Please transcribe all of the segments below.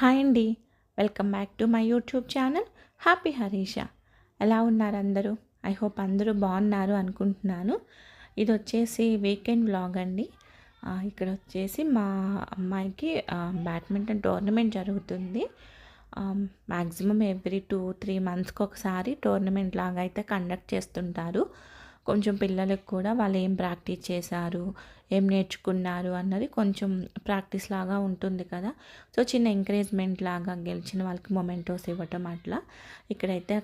Hi అండి. Welcome back to my YouTube channel happy Harisha. ఎలా ఉన్నారు అందరూ? ఐ హోప్ అందరూ బాగున్నారు అనుకుంటున్నాను. ఇది వచ్చేసి వీకెండ్ వ్లాగ్ అండి. ఇక్కడ వచ్చేసి మా అమ్మాయికి బ్యాడ్మింటన్ టోర్నమెంట్ జరుగుతుంది. మ్యాక్సిమం ఎవ్రీ టూ త్రీ మంత్స్కి ఒకసారి టోర్నమెంట్ లాగా అయితే కండక్ట్ చేస్తుంటారు. కొంచెం పిల్లలకు కూడా వాళ్ళు ఏం ప్రాక్టీస్ చేశారు ఏం నేర్చుకున్నారు అన్నది కొంచెం ప్రాక్టీస్ లాగా ఉంటుంది కదా. సో చిన్న ఎంకరేజ్మెంట్ లాగా గెలిచిన వాళ్ళకి మొమెంటోస్ ఇవ్వటం అట్లా. ఇక్కడైతే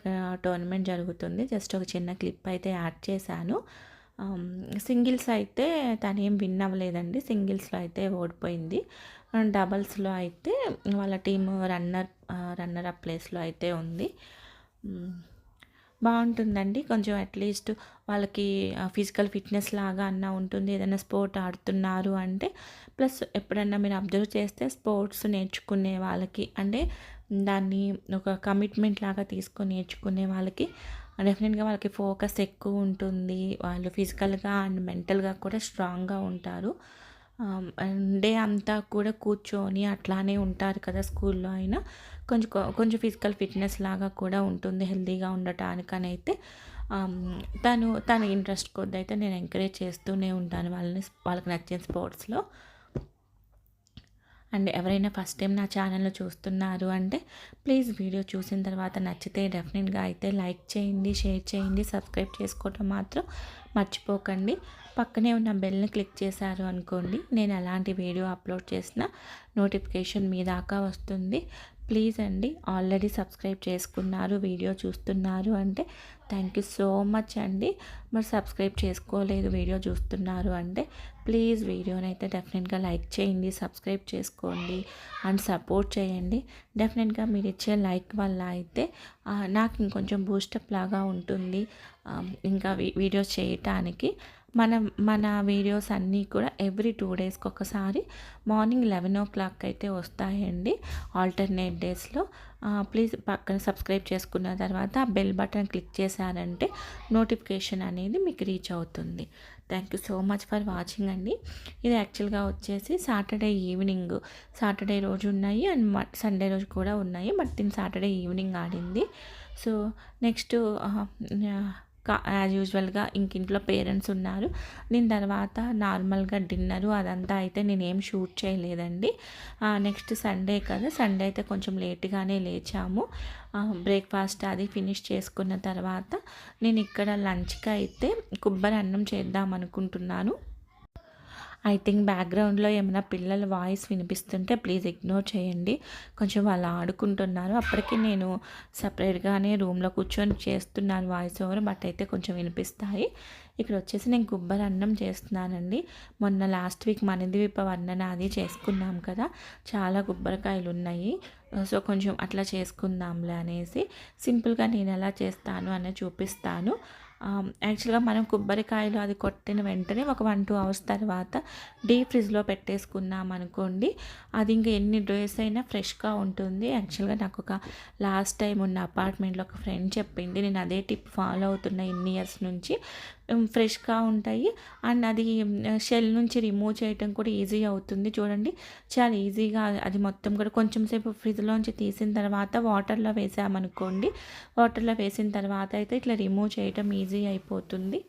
టోర్నమెంట్ జరుగుతుంది. జస్ట్ ఒక చిన్న క్లిప్ అయితే యాడ్ చేశాను. Um, సింగిల్స్ అయితే తను ఏం విన్ అవ్వలేదండి. సింగిల్స్లో అయితే ఓడిపోయింది. డబల్స్లో అయితే వాళ్ళ టీము రన్నర్ రన్నర్ అప్ ప్లేస్లో అయితే ఉంది. Hmm. బాగుంటుందండి. కొంచెం అట్లీస్ట్ వాళ్ళకి ఫిజికల్ ఫిట్నెస్ లాగా అన్న ఉంటుంది. ఏదైనా స్పోర్ట్ ఆడుతున్నారు అంటే ప్లస్ ఎప్పుడన్నా మీరు అబ్జర్వ్ చేస్తే స్పోర్ట్స్ నేర్చుకునే వాళ్ళకి అంటే దాన్ని ఒక కమిట్మెంట్ లాగా తీసుకొని నేర్చుకునే వాళ్ళకి డెఫినెట్గా వాళ్ళకి ఫోకస్ ఎక్కువ ఉంటుంది. వాళ్ళు ఫిజికల్గా అండ్ మెంటల్గా కూడా స్ట్రాంగ్గా ఉంటారు. డే అంతా కూడా కూర్చొని అట్లానే ఉంటారు కదా స్కూల్లో అయినా. కొంచెం కొంచెం ఫిజికల్ ఫిట్నెస్ లాగా కూడా ఉంటుంది హెల్తీగా ఉండటానికని అయితే తను తన ఇంట్రెస్ట్ కొద్ది అయితే నేను ఎంకరేజ్ చేస్తూనే ఉంటాను వాళ్ళని వాళ్ళకి నచ్చిన స్పోర్ట్స్లో అండ్ ఎవరైనా ఫస్ట్ టైం నా ఛానల్లో చూస్తున్నారు అంటే ప్లీజ్ వీడియో చూసిన తర్వాత నచ్చితే డెఫినెట్గా అయితే లైక్ చేయండి షేర్ చేయండి సబ్స్క్రైబ్ చేసుకోవటం మాత్రం మర్చిపోకండి. పక్కనే ఉన్న బెల్ని క్లిక్ చేశారు అనుకోండి నేను ఎలాంటి వీడియో అప్లోడ్ చేసినా నోటిఫికేషన్ మీ దాకా వస్తుంది. ప్లీజ్ అండి ఆల్రెడీ సబ్స్క్రైబ్ చేసుకున్నారు వీడియో చూస్తున్నారు అంటే థ్యాంక్ యూ సో మచ్ అండి. మరి సబ్స్క్రైబ్ చేసుకోలేదు వీడియో చూస్తున్నారు అంటే ప్లీజ్ వీడియోని అయితే డెఫినెట్గా లైక్ చేయండి సబ్స్క్రైబ్ చేసుకోండి అండ్ సపోర్ట్ చేయండి. డెఫినెట్గా మీరు ఇచ్చే లైక్ వల్ల అయితే నాకు ఇంకొంచెం బూస్టప్ లాగా ఉంటుంది ఇంకా వీ- వీడియోస్ చేయటానికి. మన మన వీడియోస్ అన్నీ కూడా ఎవ్రీ టూ డేస్కి ఒకసారి మార్నింగ్ లెవెన్ ఓ క్లాక్ అయితే వస్తాయండి. ఆల్టర్నేట్ డేస్లో ప్లీజ్ పక్కన సబ్స్క్రైబ్ చేసుకున్న తర్వాత బెల్ బటన్ క్లిక్ చేశారంటే నోటిఫికేషన్ అనేది మీకు రీచ్ అవుతుంది. Thank you so much for watching అండి. ఇది యాక్చువల్గా వచ్చేసి సాటర్డే ఈవినింగ్ సాటర్డే రోజు ఉన్నాయి అండ్ సండే రోజు కూడా ఉన్నాయి. బట్ దీని సాటర్డే ఈవినింగ్ ఆడింది సో నెక్స్ట్ యాజ్ యూజువల్గా ఇంక ఇంట్లో పేరెంట్స్ ఉన్నారు. దీని తర్వాత నార్మల్గా డిన్నరు అదంతా అయితే నేనేం షూట్ చేయలేదండి. నెక్స్ట్ సండే కదా సండే అయితే కొంచెం లేట్గానే లేచాము. బ్రేక్ఫాస్ట్ అది ఫినిష్ చేసుకున్న తర్వాత నేను ఇక్కడ లంచ్కి అయితే కొబ్బరి అన్నం చేద్దాం అనుకుంటున్నాను. ఐ థింక్ బ్యాక్గ్రౌండ్లో ఏమైనా పిల్లల వాయిస్ వినిపిస్తుంటే ప్లీజ్ ఇగ్నోర్ చేయండి. కొంచెం వాళ్ళు ఆడుకుంటున్నారు. అప్పటికి నేను సపరేట్గానే రూమ్లో కూర్చొని చేస్తున్నాను వాయిస్ ఓవర్ బట్ అయితే కొంచెం వినిపిస్తాయి. ఇక్కడ వచ్చేసి నేను గుబ్బరి అన్నం చేస్తున్నానండి. మొన్న లాస్ట్ వీక్ మనిదివిప వర్ణన అది చేసుకున్నాం కదా చాలా గుబ్బరికాయలు ఉన్నాయి. సో కొంచెం అట్లా చేసుకుందాంలే అనేసి సింపుల్గా నేను ఎలా చేస్తాను అనేది చూపిస్తాను. యాక్చువల్గా మనం కొబ్బరికాయలు అది కొట్టిన వెంటనే ఒక వన్ టూ అవర్స్ తర్వాత డీప్ ఫ్రిడ్జ్లో పెట్టేసుకున్నాం అనుకోండి అది ఇంకా ఎన్ని డేస్ అయినా ఫ్రెష్గా ఉంటుంది. యాక్చువల్గా నాకు ఒక లాస్ట్ టైం ఉన్న అపార్ట్మెంట్లో ఒక ఫ్రెండ్ చెప్పింది నేను అదే టిప్ ఫాలో అవుతున్నా ఇన్ని ఇయర్స్ నుంచి ఫ్రెష్గా ఉంటాయి. అండ్ అది షెల్ నుంచి రిమూవ్ చేయటం కూడా ఈజీ అవుతుంది. చూడండి చాలా ఈజీగా అది మొత్తం కూడా కొంచెం సేపు ఫ్రిడ్జ్లోంచి తీసిన తర్వాత వాటర్లో వేసామనుకోండి. వాటర్లో వేసిన తర్వాత అయితే ఇట్లా రిమూవ్ చేయటం ఈజీ అయిపోతుంది.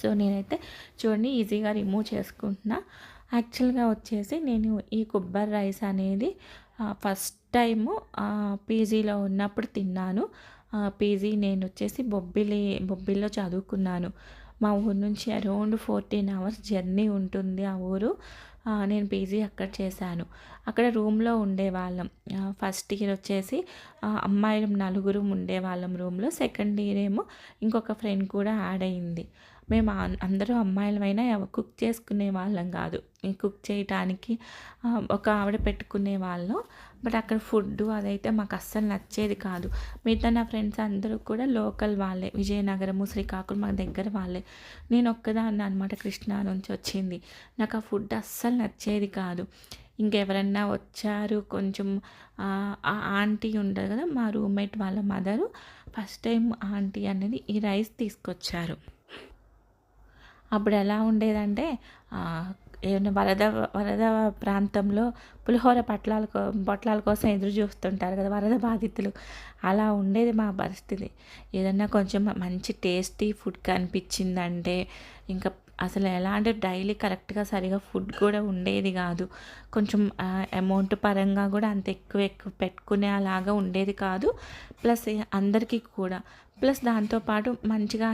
సో నేనైతే చూడండి ఈజీగా రిమూవ్ చేసుకుంటున్నా. యాక్చువల్గా వచ్చేసి నేను ఈ కొబ్బరి రైస్ అనేది ఫస్ట్ టైము పీజీలో ఉన్నప్పుడు తిన్నాను. పీజీ నేను వచ్చేసి బొబ్బిలి బొబ్బిల్లో చదువుకున్నాను. మా ఊరు నుంచి అరౌండ్ ఫోర్టీన్ అవర్స్ జర్నీ ఉంటుంది ఆ ఊరు. నేను పీజీ అక్కడ చేశాను. అక్కడ రూమ్లో ఉండేవాళ్ళం. ఫస్ట్ ఇయర్ వచ్చేసి అమ్మాయిలు నలుగురు ఉండేవాళ్ళం రూమ్లో. సెకండ్ ఇయర్ ఏమో ఇంకొక ఫ్రెండ్ కూడా యాడ్ అయింది. మేము అందరూ అమ్మాయిలమైనా కుక్ చేసుకునే వాళ్ళం కాదు. కుక్ చేయటానికి ఒక ఆవిడ పెట్టుకునే వాళ్ళం. బట్ అక్కడ ఫుడ్ అదైతే మాకు అస్సలు నచ్చేది కాదు. మిగతా నా ఫ్రెండ్స్ అందరూ కూడా లోకల్ వాళ్ళే. విజయనగరము శ్రీకాకుళం మాకు దగ్గర వాళ్ళే. నేను ఒక్కదాన్ని అనమాట కృష్ణా నుంచి వచ్చింది. నాకు ఆ ఫుడ్ అస్సలు నచ్చేది కాదు. ఇంకెవరన్నా వచ్చారు కొంచెం ఆ ఆంటీ ఉంటారు కదా మా రూమ్మేట్ వాళ్ళ మదరు ఫస్ట్ టైం ఆంటీ అనేది ఈ రైస్ తీసుకొచ్చారు. అప్పుడు ఎలా ఉండేదంటే ఏమైనా వరద వరద ప్రాంతంలో పులిహోర పట్లాల పొట్లాల కోసం ఎదురు చూస్తుంటారు కదా వరద బాధితులు. అలా ఉండేది మా పరిస్థితి. ఏదన్నా కొంచెం మంచి టేస్టీ ఫుడ్ కనిపించిందంటే ఇంకా అసలు ఎలా అంటే డైలీ కరెక్ట్గా సరిగా ఫుడ్ కూడా ఉండేది కాదు. కొంచెం అమౌంట్ పరంగా కూడా అంత ఎక్కువ ఎక్కువ పెట్టుకునే అలాగా ఉండేది కాదు. ప్లస్ అందరికీ కూడా ప్లస్ దాంతోపాటు మంచిగా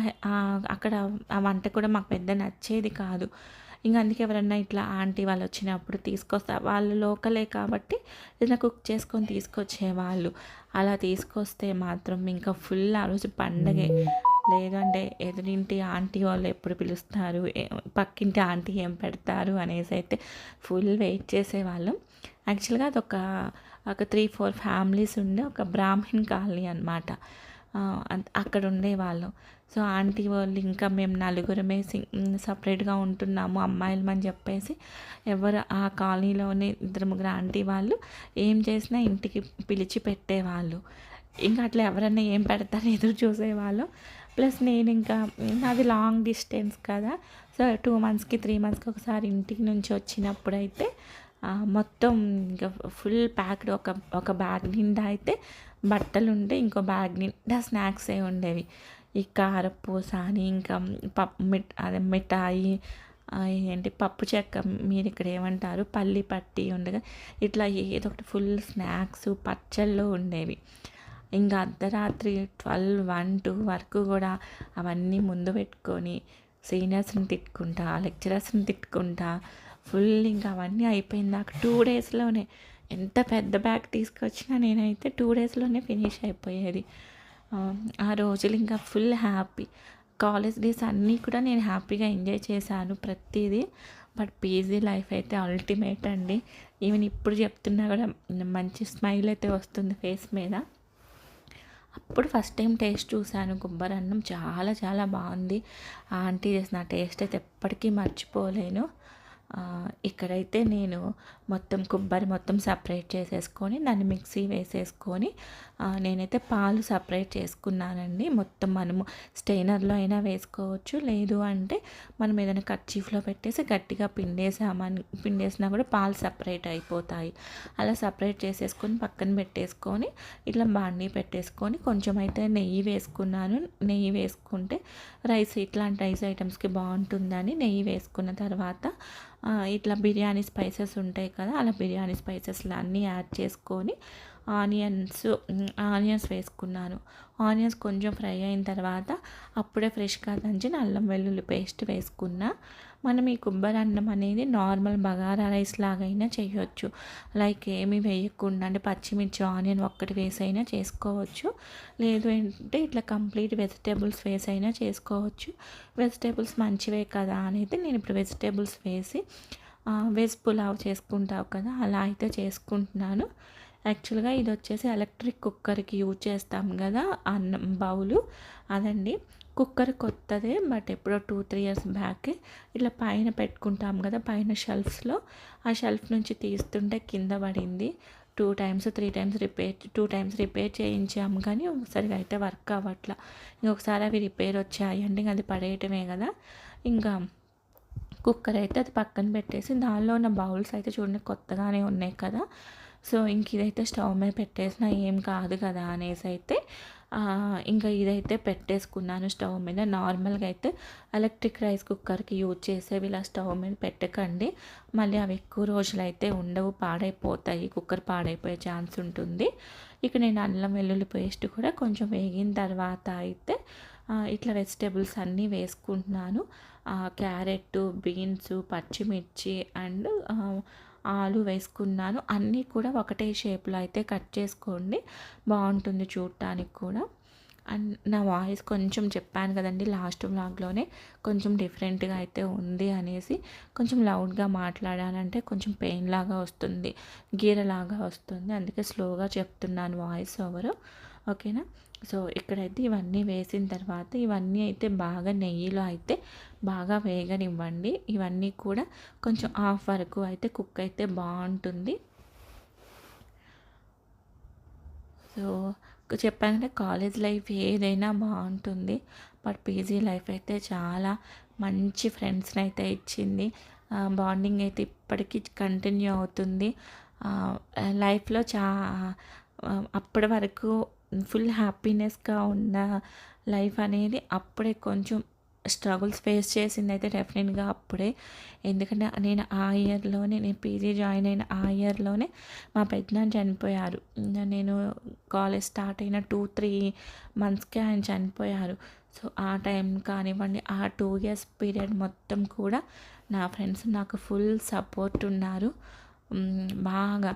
అక్కడ ఆ వంట కూడా మాకు పెద్ద నచ్చేది కాదు. ఇంకా అందుకే ఎవరన్నా ఇట్లా ఆంటీ వాళ్ళు వచ్చినప్పుడు తీసుకొస్తా వాళ్ళు లోకలే కాబట్టి ఏదైనా కుక్ చేసుకొని తీసుకొచ్చేవాళ్ళు అలా తీసుకొస్తే మాత్రం ఇంకా ఫుల్ ఆ రోజు పండగే. లేదంటే ఎదురింటి ఆంటీ వాళ్ళు ఎప్పుడు పిలుస్తారు పక్కింటి ఆంటీ ఏం పెడతారు అనేసి అయితే ఫుల్ వెయిట్ చేసేవాళ్ళం. యాక్చువల్గా అదొక ఒక త్రీ ఫోర్ ఫ్యామిలీస్ ఉండే ఒక బ్రాహ్మణ్ కాలనీ అనమాట అక్కడ ఉండేవాళ్ళు సో ఆంటీ వాళ్ళు ఇంకా మేము నలుగురమే సపరేట్గా ఉంటున్నాము అమ్మాయిలమని చెప్పేసి ఎవరు ఆ కాలనీలోనే ఇద్దరు ముగ్గురు ఆంటీ వాళ్ళు ఏం చేసినా ఇంటికి పిలిచి పెట్టేవాళ్ళు. ఇంకా అట్లా ఎవరన్నా ఏం పెడతారు ఎదురు చూసేవాళ్ళు. ప్లస్ నేను ఇంకా నాది లాంగ్ డిస్టెన్స్ కదా. సో టూ మంత్స్కి త్రీ మంత్స్కి ఒకసారి ఇంటికి నుంచి వచ్చినప్పుడు అయితే మొత్తం ఇంకా ఫుల్ ప్యాక్డ్ ఒక ఒక బ్యాగ్ నిండా అయితే బట్టలు ఉంటే ఇంకో బ్యాగ్ నిండా స్నాక్సే ఉండేవి. ఈ కారపూస అని ఇంకా పప్పు మిఠ్ అదే మిఠాయి ఏంటి పప్పు చెక్క మీరు ఇక్కడ ఏమంటారు పల్లి పట్టి ఉండగా ఇట్లా ఏదో ఒకటి ఫుల్ స్నాక్స్ పచ్చళ్ళు ఉండేవి. ఇంకా అర్ధరాత్రి ట్వెల్వ్ వన్ టూ వరకు కూడా అవన్నీ ముందు పెట్టుకొని సీనియర్స్ని తిట్టుకుంటా లెక్చరర్స్ని తిట్టుకుంటా ఫుల్ ఇంకా అవన్నీ అయిపోయిందాక టూ డేస్లోనే ఎంత పెద్ద బ్యాగ్ తీసుకొచ్చినా నేనైతే టూ డేస్లోనే ఫినిష్ అయిపోయేది. ఆ రోజులు ఇంకా ఫుల్ హ్యాపీ. కాలేజ్ డేస్ అన్నీ కూడా నేను హ్యాపీగా ఎంజాయ్ చేశాను ప్రతిదీ. బట్ పీజీ లైఫ్ అయితే అల్టిమేట్ అండి. ఈవెన్ ఇప్పుడు చెప్తున్నా కూడా మంచి స్మైల్ అయితే వస్తుంది ఫేస్ మీద. అప్పుడు ఫస్ట్ టైం టేస్ట్ చూశాను. కొబ్బరి అన్నం చాలా చాలా బాగుంది. ఆంటీ చేసిన టేస్ట్ అయితే ఎప్పటికీ మర్చిపోలేను. ఇక్కడైతే నేను మొత్తం కొబ్బరి మొత్తం సపరేట్ చేసేసుకొని దాన్ని మిక్సీ వేసేసుకొని నేనైతే పాలు సపరేట్ చేసుకున్నానండి. మొత్తం మనము స్టెయినర్లో అయినా వేసుకోవచ్చు. లేదు అంటే మనం ఏదైనా కర్చీఫ్లో పెట్టేసి గట్టిగా పిండేసామని పిండేసినా కూడా పాలు సపరేట్ అయిపోతాయి. అలా సపరేట్ చేసేసుకొని పక్కన పెట్టేసుకొని ఇట్లా బాండీ పెట్టేసుకొని కొంచెం అయితే నెయ్యి వేసుకున్నాను. నెయ్యి వేసుకుంటే రైస్ ఇట్లాంటి రైస్ ఐటమ్స్కి బాగుంటుందని నెయ్యి వేసుకున్న తర్వాత ఇట్లా బిర్యానీ స్పైసెస్ ఉంటాయి కదా అలా బిర్యానీ స్పైసెస్లు అన్నీ యాడ్ చేసుకొని ఆనియన్స్ ఆనియన్స్ వేసుకున్నాను. ఆనియన్స్ కొంచెం ఫ్రై అయిన తర్వాత అప్పుడే ఫ్రెష్గా దంచిన అల్లం వెల్లుల్లి పేస్ట్ వేసుకున్నా. మనం ఈ కొబ్బరి అన్నం అనేది నార్మల్ బగారా రైస్ లాగైనా చేయొచ్చు. లైక్ ఏమి వేయకుండా అంటే పచ్చిమిర్చి ఆనియన్ ఒక్కటి వేసైనా చేసుకోవచ్చు. లేదు అంటే ఇట్లా కంప్లీట్ వెజిటేబుల్స్ వేసైనా చేసుకోవచ్చు. వెజిటేబుల్స్ మంచివే కదా అనేది నేను ఇప్పుడు వెజిటేబుల్స్ వేసి వెజ్ పులావ్ చేసుకుంటావు కదా అలా అయితే చేసుకుంటున్నాను. యాక్చువల్గా ఇది వచ్చేసి ఎలక్ట్రిక్ కుక్కర్కి యూజ్ చేస్తాం కదా అన్నం బౌలు. అదండి. కుక్కర్ కొత్తదే బట్ ఎప్పుడో టూ త్రీ ఇయర్స్ బ్యాక్ ఇట్లా పైన పెట్టుకుంటాం కదా పైన షెల్ఫ్స్లో ఆ షెల్ఫ్ నుంచి తీస్తుంటే కింద పడింది. Two times three times repair two times repair చేయించాము కానీ ఒకసారిగా అయితే వర్క్ అవ్వట్లా. ఇంకొకసారి అవి రిపేర్ వచ్చాయి అంటే అది పడేయటమే కదా ఇంకా కుక్కర్ అయితే అది పక్కన పెట్టేసి దానిలో ఉన్న బౌల్స్ అయితే చూడండి కొత్తగానే ఉన్నాయి కదా. సో ఇంక ఇదైతే స్టవ్ మీద పెట్టేసిన ఏం కాదు కదా అనేసి అయితే ఇంకా ఇదైతే పెట్టేసుకున్నాను స్టవ్ మీద. నార్మల్గా అయితే ఎలక్ట్రిక్ రైస్ కుక్కర్కి యూజ్ చేసేవి ఇలా స్టవ్ మీద పెట్టకండి. మళ్ళీ అవి ఎక్కువ రోజులు అయితే ఉండవు పాడైపోతాయి కుక్కర్ పాడైపోయే ఛాన్స్ ఉంటుంది. ఇక నేను అల్లం వెల్లుల్లి పేస్ట్ కూడా కొంచెం వేగిన తర్వాత అయితే ఇట్లా వెజిటేబుల్స్ అన్నీ వేసుకుంటున్నాను. క్యారెట్ బీన్స్ పచ్చిమిర్చి అండ్ ఆలు వేసుకున్నాను. అన్నీ కూడా ఒకటే షేప్లో అయితే కట్ చేసుకోండి. బాగుంటుంది చూడటానికి కూడా. అండ్ నా వాయిస్ కొంచెం చెప్పాను కదండి లాస్ట్ వ్లాగ్లోనే. కొంచెం డిఫరెంట్గా అయితే ఉంది అనేసి కొంచెం లౌడ్గా మాట్లాడాలంటే కొంచెం పెయిన్ లాగా వస్తుంది గీరలాగా వస్తుంది. అందుకే స్లోగా చెప్తున్నాను వాయిస్ ఓవర్. ఓకేనా? సో ఇక్కడైతే ఇవన్నీ వేసిన తర్వాత ఇవన్నీ అయితే బాగా నెయ్యిలో అయితే బాగా వేగనివ్వండి. ఇవన్నీ కూడా కొంచెం హాఫ్ వరకు అయితే కుక్ అయితే బాగుంటుంది. సో చెప్పాలంటే కాలేజ్ లైఫ్ ఏదైనా బాగుంటుంది. బట్ పీజీ లైఫ్ అయితే చాలా మంచి ఫ్రెండ్స్ని అయితే ఇచ్చింది. బాండింగ్ అయితే ఇప్పటికీ కంటిన్యూ అవుతుంది. లైఫ్లో చా అప్పటి వరకు ఫుల్ హ్యాపీనెస్గా ఉన్న లైఫ్ అనేది అప్పుడే కొంచెం స్ట్రగుల్స్ ఫేస్ చేసింది అయితే డెఫినెట్గా అప్పుడే. ఎందుకంటే నేను ఆ ఇయర్లోనే నేను పీజీ జాయిన్ అయిన ఆ ఇయర్లోనే మా పెద్దనాన్న చనిపోయారు. నేను కాలేజ్ స్టార్ట్ అయిన టూ త్రీ మంత్స్కే ఆయన చనిపోయారు. సో ఆ టైం కానివ్వండి ఆ టూ ఇయర్స్ పీరియడ్ మొత్తం కూడా నా ఫ్రెండ్స్ నాకు ఫుల్ సపోర్ట్ ఉన్నారు. బాగా.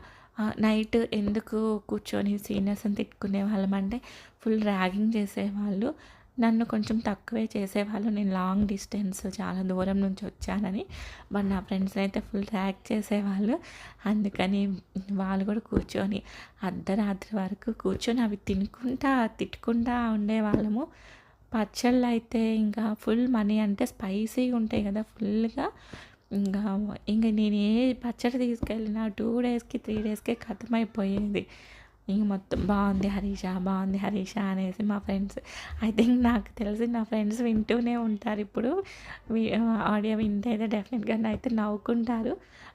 నైట్ ఎందుకు కూర్చొని సీనియర్స్ని తిట్టుకునే వాళ్ళం అంటే ఫుల్ ర్యాగింగ్ చేసేవాళ్ళు. నన్ను కొంచెం తక్కువే చేసేవాళ్ళు. నేను లాంగ్ డిస్టెన్స్ చాలా దూరం నుంచి వచ్చానని. బట్ నా ఫ్రెండ్స్ అయితే ఫుల్ ర్యాక్ చేసేవాళ్ళు. అందుకని వాళ్ళు కూడా కూర్చొని అర్ధరాత్రి వరకు కూర్చొని అవి తినుకుంటా తిట్టుకుంటా ఉండేవాళ్ళము. పచ్చళ్ళు అయితే ఇంకా ఫుల్ మనీ అంటే స్పైసీగా ఉంటాయి కదా ఫుల్గా ఇంకా ఇంక నేను ఏ పచ్చడి తీసుకెళ్ళినా టూ డేస్కి త్రీ డేస్కే ఖతమైపోయేది ఇంక మొత్తం బాగుంది హరీష బాగుంది హరీష అనేసి మా ఫ్రెండ్స్ ఐ థింక్ నాకు తెలిసి నా ఫ్రెండ్స్ వింటూనే ఉంటారు ఇప్పుడు. ఆడియో వింటే అయితే డెఫినెట్గా అయితే నవ్వుకుంటారు.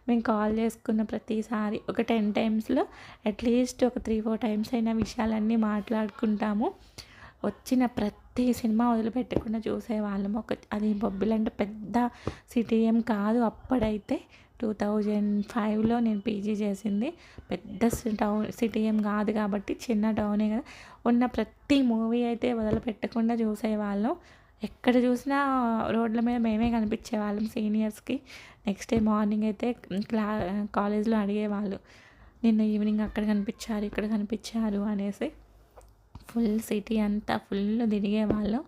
మేము కాల్ చేసుకున్న ప్రతిసారి ఒక టెన్ టైమ్స్లో అట్లీస్ట్ ఒక త్రీ ఫోర్ టైమ్స్ అయిన విషయాలన్నీ మాట్లాడుకుంటాము. వచ్చిన ప్రతి సినిమా వదిలిపెట్టకుండా చూసేవాళ్ళము ఒక అది బొబ్బిలంటే పెద్ద సిటీ ఏం కాదు. అప్పుడైతే టూ థౌజండ్ ఫైవ్లో నేను పీజీ చేసింది. పెద్ద టౌన్ సిటీ ఏం కాదు కాబట్టి చిన్న టౌనే కదా. ఉన్న ప్రతి మూవీ అయితే వదిలిపెట్టకుండా చూసేవాళ్ళం. ఎక్కడ చూసినా రోడ్ల మీద మేమే కనిపించేవాళ్ళం సీనియర్స్కి. నెక్స్ట్ డే మార్నింగ్ అయితే క్లా కాలేజ్లో అడిగేవాళ్ళు నిన్న ఈవినింగ్ అక్కడ కనిపించారు ఇక్కడ కనిపించారు అనేసి. ఫుల్ సిటీ అంతా ఫుల్ తిరిగేవాళ్ళు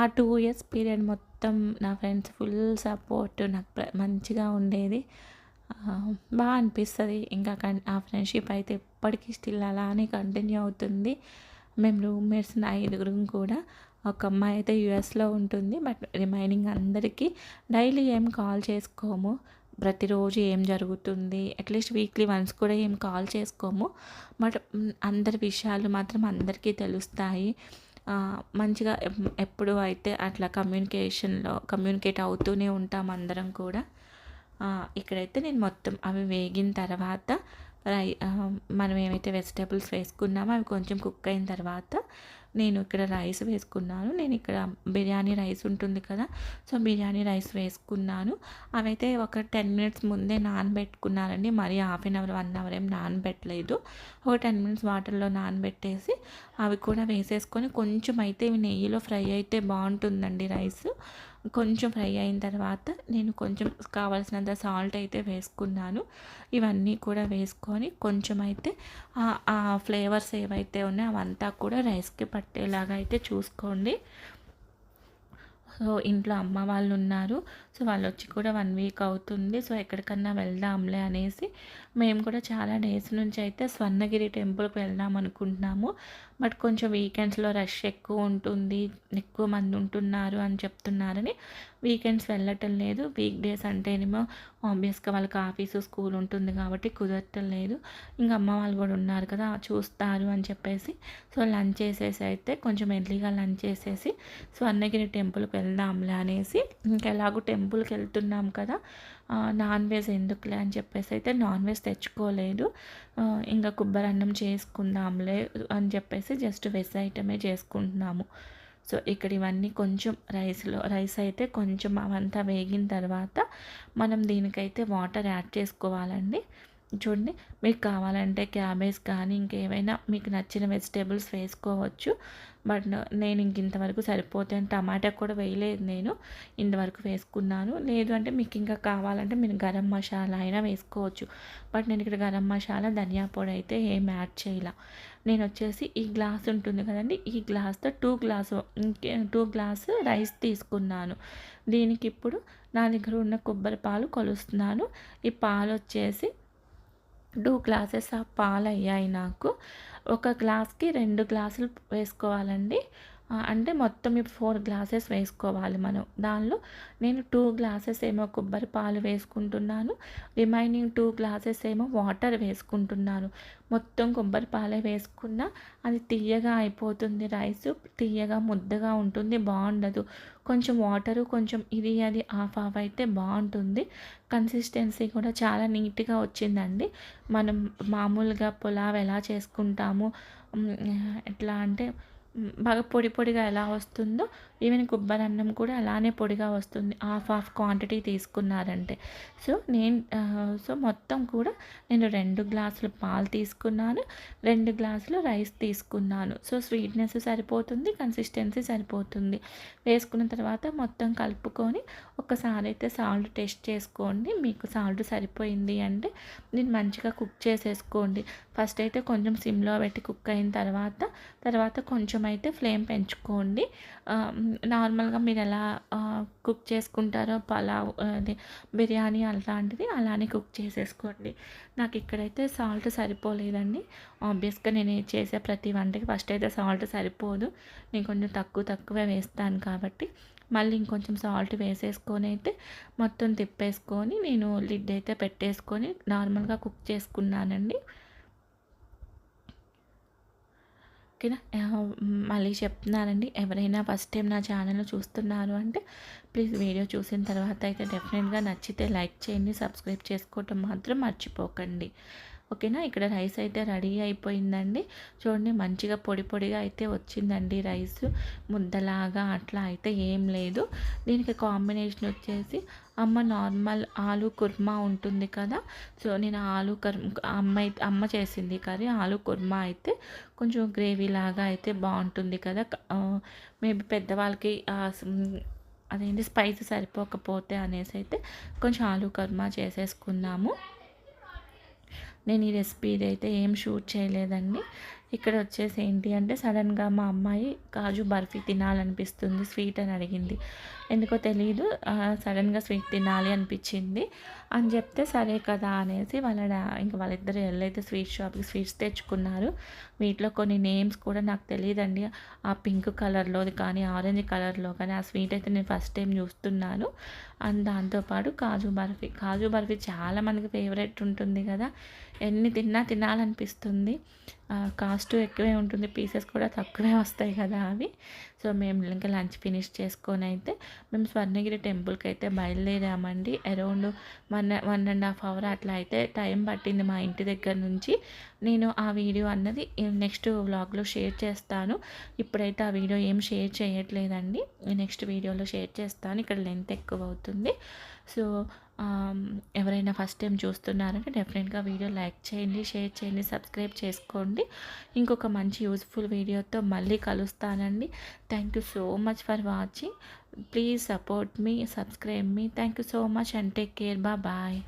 ఆ టూ ఇయర్స్ పీరియడ్ మొత్తం నా ఫ్రెండ్స్ ఫుల్ సపోర్ట్ నాకు మంచిగా ఉండేది. బాగా అనిపిస్తుంది. ఇంకా ఆ ఫ్రెండ్షిప్ అయితే ఎప్పటికీ స్టిల్ అలానే కంటిన్యూ అవుతుంది. మేము రూమ్మేట్స్ ఐదుగురం కూడా. ఒక అమ్మాయి అయితే యుఎస్లో ఉంటుంది. బట్ రిమైనింగ్ అందరికీ డైలీ ఏం కాల్ చేసుకోము. ప్రతిరోజు ఏం జరుగుతుంది? అట్లీస్ట్ వీక్లీ వన్స్ కూడా ఏం కాల్ చేసుకోము. బట్ అందరి విషయాలు మాత్రం అందరికీ తెలుస్తాయి. మంచిగా ఎప్పుడు అయితే అట్లా కమ్యూనికేషన్లో కమ్యూనికేట్ అవుతూనే ఉంటాం అందరం కూడా. ఇక్కడైతే నేను మొత్తం అవి వేగిన తర్వాత రై మనం ఏమైతే వెజిటేబుల్స్ వేసుకున్నామో అవి కొంచెం కుక్ అయిన తర్వాత నేను ఇక్కడ రైస్ వేసుకున్నాను. నేను ఇక్కడ బిర్యానీ రైస్ ఉంటుంది కదా సో బిర్యానీ రైస్ వేసుకున్నాను. అవైతే ఒక టెన్ మినిట్స్ ముందే నానబెట్టుకున్నానండి. మరి half an hour one hour ఏం నానబెట్టలేదు. ఒక టెన్ మినిట్స్ వాటర్లో నానబెట్టేసి అవి కూడా వేసేసుకొని కొంచెం అయితే నెయ్యిలో ఫ్రై అయితే బాగుంటుందండి రైస్. కొంచెం ఫ్రై అయిన తర్వాత నేను కొంచెం కావాల్సినంత సాల్ట్ అయితే వేసుకున్నాను. ఇవన్నీ కూడా వేసుకొని కొంచెం అయితే ఆ ఫ్లేవర్స్ ఏవైతే ఉన్నాయో అవంతా కూడా రైస్కి పట్టేలాగా అయితే చూసుకోండి. సో ఇంట్లో అమ్మ వాళ్ళు ఉన్నారు. సో వాళ్ళు వచ్చి కూడా వన్ వీక్ అవుతుంది. సో ఎక్కడికన్నా వెళ్దాంలే అనేసి మేము కూడా చాలా డేస్ నుంచి అయితే స్వర్ణగిరి టెంపుల్కి వెళ్దాం అనుకుంటున్నాము. బట్ కొంచెం వీకెండ్స్లో రష్ ఎక్కువ ఉంటుంది ఎక్కువ మంది ఉంటున్నారు అని చెప్తున్నారని వీకెండ్స్ వెళ్ళటం లేదు. వీక్ డేస్ అంటేనేమో ఆబ్వియస్గా వాళ్ళకి ఆఫీసు స్కూల్ ఉంటుంది కాబట్టి కుదరటం లేదు. ఇంకా అమ్మ వాళ్ళు కూడా ఉన్నారు కదా చూస్తారు అని చెప్పేసి. సో లంచ్ చేసేసి అయితే కొంచెం ఎర్లీగా లంచ్ చేసేసి స్వర్ణగిరి టెంపుల్కి వెళ్దాంలే అనేసి ఇంకా ఎలాగో టెంపుల్కి వెళ్తున్నాం కదా నాన్ వెజ్ ఎందుకులే అని చెప్పేసి అయితే నాన్ వెజ్ తెచ్చుకోలేదు. ఇంకా కొబ్బరి అన్నం చేసుకుందాంలే అని చెప్పేసి జస్ట్ వెజ్ ఐటమే చేసుకుంటున్నాము. సో ఇక్కడ ఇవన్నీ కొంచెం రైస్లో రైస్ అయితే కొంచెం అవంతా వేగిన తర్వాత మనం దీనికైతే వాటర్ యాడ్ చేసుకోవాలండి. చూడండి మీకు కావాలంటే క్యాబేజ్ కానీ ఇంకేమైనా మీకు నచ్చిన వెజిటేబుల్స్ వేసుకోవచ్చు. బట్ నేను ఇంక ఇంతవరకు సరిపోతే టమాటా కూడా వేయలేదు నేను. ఇంతవరకు వేసుకున్నాను. లేదు అంటే మీకు ఇంకా కావాలంటే మీరు గరం మసాలా అయినా వేసుకోవచ్చు. బట్ నేను ఇక్కడ గరం మసాలా ధనియా పొడి అయితే ఏం యాడ్ చేయాల. నేను వచ్చేసి ఈ గ్లాస్ ఉంటుంది కదండి ఈ గ్లాస్తో టూ గ్లాసు ఇంకే టూ గ్లాస్ రైస్ తీసుకున్నాను. దీనికి ఇప్పుడు నా దగ్గర ఉన్న కొబ్బరి పాలు కొలుస్తున్నాను. ఈ పాలు వచ్చేసి టూ గ్లాసెస్ ఆఫ్ పాలు అయ్యాయి నాకు. ఒక గ్లాస్కి రెండు గ్లాసులు వేసుకోవాలండి. అంటే మొత్తం ఇప్పుడు ఫోర్ గ్లాసెస్ వేసుకోవాలి మనం. దానిలో నేను టూ గ్లాసెస్ ఏమో కొబ్బరి పాలు వేసుకుంటున్నాను. రిమైనింగ్ టూ గ్లాసెస్ ఏమో వాటర్ వేసుకుంటున్నాను. మొత్తం కొబ్బరి పాలే వేసుకున్న అది తీయగా అయిపోతుంది రైస్. తీయగా ముద్దగా ఉంటుంది. బాగుండదు. కొంచెం వాటరు కొంచెం ఇది అది ఆఫ్ ఆఫ్ అయితే బాగుంటుంది. కన్సిస్టెన్సీ కూడా చాలా నీట్గా వచ్చిందండి. మనం మామూలుగా పులావ్ ఎలా చేసుకుంటాము ఎట్లా అంటే బాగా పొడి పొడిగా ఎలా వస్తుందో ఈవెన్ కొబ్బరి అన్నం కూడా అలానే పొడిగా వస్తుంది. హాఫ్ హాఫ్ క్వాంటిటీ తీసుకున్నారంటే. సో నేను సో మొత్తం కూడా నేను రెండు గ్లాసులు పాలు తీసుకున్నాను. రెండు గ్లాసులు రైస్ తీసుకున్నాను. సో స్వీట్నెస్ సరిపోతుంది కన్సిస్టెన్సీ సరిపోతుంది. వేసుకున్న తర్వాత మొత్తం కలుపుకొని ఒకసారి అయితే సాల్ట్ టెస్ట్ చేసుకోండి. మీకు సాల్ట్ సరిపోయింది అంటే దీన్ని మంచిగా కుక్ చేసేసుకోండి. ఫస్ట్ అయితే కొంచెం సిమ్లో పెట్టి కుక్ అయిన తర్వాత తర్వాత కొంచెం అయితే ఫ్లేమ్ పెంచుకోండి. నార్మల్గా మీరు ఎలా కుక్ చేసుకుంటారో పలావ్ అది బిర్యానీ అలాంటిది అలానే కుక్ చేసేసుకోండి. నాకు ఇక్కడైతే సాల్ట్ సరిపోలేదండి. ఆబ్వియస్గా నేను చేసే ప్రతి వంటకి ఫస్ట్ అయితే సాల్ట్ సరిపోదు. నేను కొంచెం తక్కువ తక్కువే వేస్తాను కాబట్టి మళ్ళీ ఇంకొంచెం సాల్ట్ వేసేసుకొని అయితే మొత్తం తిప్పేసుకొని నేను లిడ్ అయితే పెట్టేసుకొని నార్మల్గా కుక్ చేసుకున్నానండి. ఓకేనా? మళ్ళీ చెప్తున్నానండి. ఎవరైనా ఫస్ట్ టైం నా ఛానల్ చూస్తున్నారు అంటే ప్లీజ్ వీడియో చూసిన తర్వాత అయితే డెఫినెట్గా నచ్చితే లైక్ చేయండి సబ్స్క్రైబ్ చేసుకోవటం మాత్రం మర్చిపోకండి. ఓకేనా? ఇక్కడ రైస్ అయితే రెడీ అయిపోయిందండి. చూడండి మంచిగా పొడి పొడిగా అయితే వచ్చిందండి రైస్ ముద్దలాగా అట్లా అయితే ఏం లేదు. దీనికి కాంబినేషన్ వచ్చేసి అమ్మ నార్మల్ ఆలు కుర్మా ఉంటుంది కదా. సో నేను ఆలు కర్ అమ్మ అమ్మ చేసింది కర్రీ. ఆలు కుర్మా అయితే కొంచెం గ్రేవీ లాగా అయితే బాగుంటుంది కదా. మేబీ పెద్దవాళ్ళకి అదేంటి స్పైస్ సరిపోకపోతే అనేసి అయితే కొంచెం ఆలు కుర్మా చేసేసుకున్నాము. నేను ఈ రెసిపీ ఇదైతే ఏం షూట్ చేయలేదండి. ఇక్కడ వచ్చేసి ఏంటి అంటే సడన్గా మా అమ్మాయి కాజు బర్ఫీ తినాలనిపిస్తుంది స్వీట్ అని అడిగింది. ఎందుకో తెలియదు సడన్గా స్వీట్ తినాలి అనిపించింది. అని చెప్తే సరే కదా అనేసి వాళ్ళ ఇంకా వాళ్ళిద్దరు వెళ్ళైతే స్వీట్ షాప్కి స్వీట్స్ తెచ్చుకున్నారు. వీటిలో కొన్ని నేమ్స్ కూడా నాకు తెలియదండి ఆ పింక్ కలర్లోది కానీ ఆరెంజ్ కలర్లో కానీ ఆ స్వీట్ అయితే నేను ఫస్ట్ టైం చూస్తున్నాను. అండ్ దాంతోపాటు కాజు బర్ఫీ. కాజు బర్ఫీ చాలా మందికి ఫేవరెట్ ఉంటుంది కదా. ఎన్ని తిన్నా తినాలనిపిస్తుంది. కాస్ట్ ఎక్కువే ఉంటుంది. పీసెస్ కూడా తక్కువే వస్తాయి కదా అవి. సో మేము ఇంకా లంచ్ ఫినిష్ చేసుకొని అయితే మేము స్వర్ణగిరి టెంపుల్కి అయితే బయలుదేరామండి. Around one one and half hour అట్లా అయితే టైం పట్టింది మా ఇంటి దగ్గర నుంచి. నేను ఆ వీడియో అన్నది నెక్స్ట్ వ్లాగ్లో షేర్ చేస్తాను. ఇప్పుడైతే ఆ వీడియో ఏం షేర్ చేయట్లేదండి. నెక్స్ట్ వీడియోలో షేర్ చేస్తాను. ఇక్కడ లెంత్ ఎక్కువ అవుతుంది. సో ఎవరైనా ఫస్ట్ టైం చూస్తున్నారంటే డెఫినెట్గా వీడియో లైక్ చేయండి షేర్ చేయండి సబ్స్క్రైబ్ చేసుకోండి. ఇంకొక మంచి యూస్ఫుల్ వీడియోతో మళ్ళీ కలుస్తానండి. Thank you so much for watching please support me subscribe me thank you so much and take care బా బాయ్